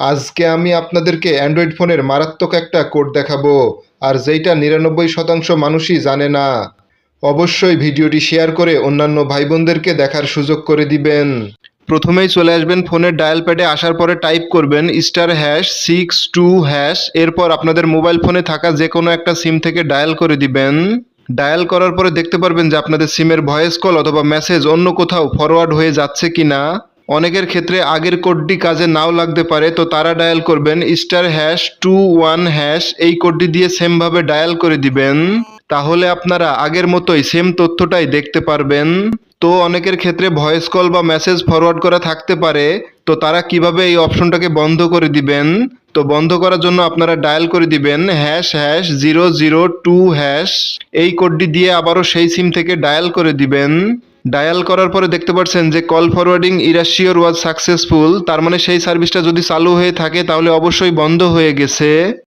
আজকে আমি আপনাদেরকে অ্যান্ড্রয়েড ফোনের মারাত্মক একটা কোড দেখাবো, আর যেইটা নিরানব্বই শতাংশ মানুষই জানে না। অবশ্যই ভিডিওটি শেয়ার করে অন্যান্য ভাই বোনদেরকে দেখার সুযোগ করে দিবেন। প্রথমেই চলে আসবেন ফোনের ডায়াল প্যাডে আসার পরে টাইপ করবেন star hash, six, two hash, এরপর আপনাদের মোবাইল ফোনে থাকা যে কোনো একটা সিম থেকে ডায়াল করে দিবেন। ডায়াল করার পরে দেখতে পারবেন যে আপনাদের সিমের ভয়েস কল অথবা মেসেজ অন্য কোথাও ফরওয়ার্ড হয়ে যাচ্ছে কিনা। অনেকের ক্ষেত্রে আগের কোডটি কাজে নাও লাগতে পারে, তো তারা ডায়াল করবেন star hash two one hash, এই কোডটি দিয়ে সেমভাবে ডায়াল করে দিবেন। তাহলে আপনারা আগের মতোই সেম তথ্যটাই দেখতে পারবেন। তো অনেকের ক্ষেত্রে ভয়েস কল বা মেসেজ ফরওয়ার্ড করা থাকতে পারে, তো তারা কীভাবে এই অপশনটাকে বন্ধ করে দিবেন? তো বন্ধ করার জন্য আপনারা ডায়াল করে দিবেন hash hash zero zero two hash, এই কোডটি দিয়ে আবারও সেই সিম থেকে ডায়াল করে দিবেন। ডায়াল করার পরে দেখতে পাচ্ছেন যে call forwarding erasure was successful, তার মানে সেই সার্ভিসটা যদি চালু হয়ে থাকে তাহলে অবশ্যই বন্ধ হয়ে গেছে।